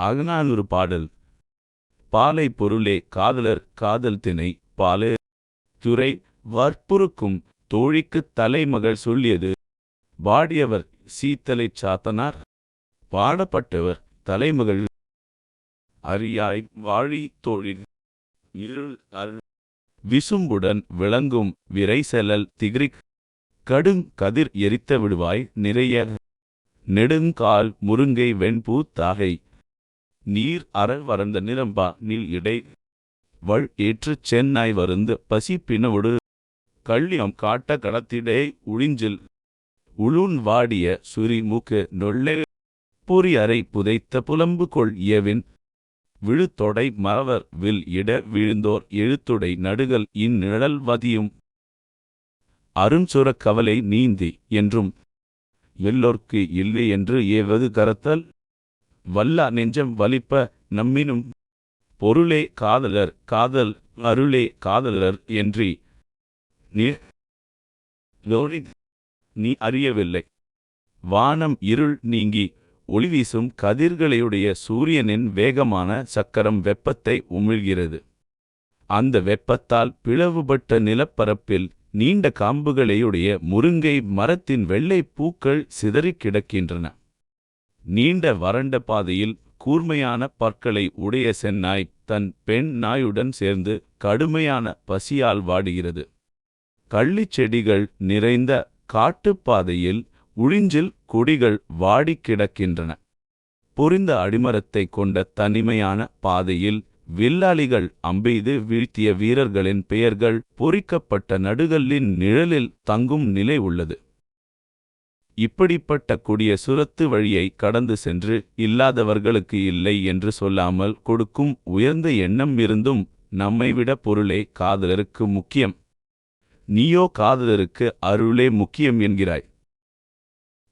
அகநானூறு பாடல். பாலை பொருளே காதலர் காதல் திணை பாலு துறை வற்புறுக்கும் தோழிக்குத் தலைமகள் சொல்லியது. பாடியவர் சீத்தலைச் சாத்தனார். பாடப்பட்டவர் தலைமகள். அரியாய் வாழி தோழில் இருள் அரு விசும்புடன் விளங்கும் விரைசெலல் திகிரிக் கடுங் கதிர் எரித்த விடுவாய் நிறைய. நெடுங்கால் முருங்கை வெண்பூ தாகை நீர் அற வறந்த நிரம்பா நீள் இடை வள் ஏற்றுச் சென்னாய் வருந்து பசி பிணவொடு கள்ளியம் காட்ட கடத்திடை உழிஞ்சில் உளுன் வாடிய சுரி மூக்கு நொள்ளே பொறி அறை புதைத்த புலம்பு கொள் இயவின் விழுத்தொடை மறவர் வில் இட விழுந்தோர் எழுத்துடை நடுகள் இந்நிழல் வதியும். அருஞ்சுரக் கவலை நீந்தி என்றும் எல்லோர்க்கு இல்லை என்று ஏவது கரத்தல் வல்லா நெஞ்சம் வலிப்ப நம்மினும் பொருளே காதலர் காதல் அருளே காதலர் என்றி நீ நீ அறியவில்லை. வானம் இருள் நீங்கி ஒளிவீசும் கதிர்களையுடைய சூரியனின் வேகமான சக்கரம் வெப்பத்தை உமிழ்கிறது. அந்த வெப்பத்தால் பிளவுபட்ட நிலப்பரப்பில் நீண்ட காம்புகளையுடைய முருங்கை மரத்தின் வெள்ளை பூக்கள் சிதறிக் கிடக்கின்றன நீண்ட வறண்ட பாதையில் கூர்மையான பற்களை உடைய செந்நாய் தன் பெண் நாயுடன் சேர்ந்து கடுமையான பசியால் வாடுகிறது. கள்ளிச் செடிகள் நிறைந்த காட்டுப்பாதையில் உழிஞ்சில் கொடிகள் வாடிக் கிடக்கின்றன. பொரிந்த அடிமரத்தைக் கொண்ட தனிமையான பாதையில் வில்லாளிகள் அம்பெய்து வீழ்த்திய வீரர்களின் பெயர்கள் பொறிக்கப்பட்ட நடுகல்லின் நிழலில் தங்கும் நிலை உள்ளது. இப்படிப்பட்ட கொடிய சுரத்து வழியை கடந்து சென்று இல்லாதவர்களுக்கு இல்லை என்று சொல்லாமல் கொடுக்கும் உயர்ந்த எண்ணம் இருந்தும் நம்மைவிட பொருளே காதலருக்கு முக்கியம். நீயோ காதலருக்கு அருளே முக்கியம் என்கிறாய்.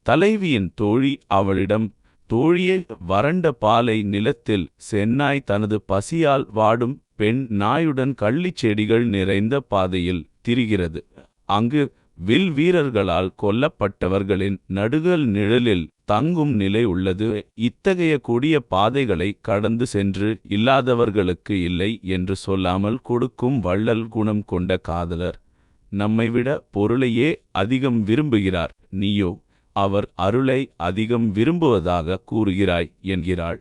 தலைவியின் தோழி அவளிடம் தோழியே வறண்ட பாலை நிலத்தில் சென்னாய் தனது பசியால் வாடும் பெண் நாயுடன் கள்ளிச் செடிகள் நிறைந்த பாதையில் திரிகிறது. அங்கு வில் வீரர்களால் கொல்லப்பட்டவர்களின் நடுகல் நிழலில் தங்கும் நிலை உள்ளது. இத்தகைய கொடிய பாதைகளை கடந்து சென்று இல்லாதவர்களுக்கு இல்லை என்று சொல்லாமல் கொடுக்கும் வள்ளல் குணம் கொண்ட காதலர் நம்மைவிட பொருளையே அதிகம் விரும்புகிறார். நீயோ அவர் அருளை அதிகம் விரும்புவதாக கூறுகிறாய் என்கிறாள்.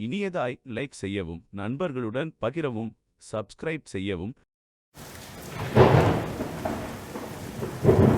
இனியதாய் லைக் செய்யவும் நண்பர்களுடன் பகிரவும் சப்ஸ்கிரைப் செய்யவும் Thank you.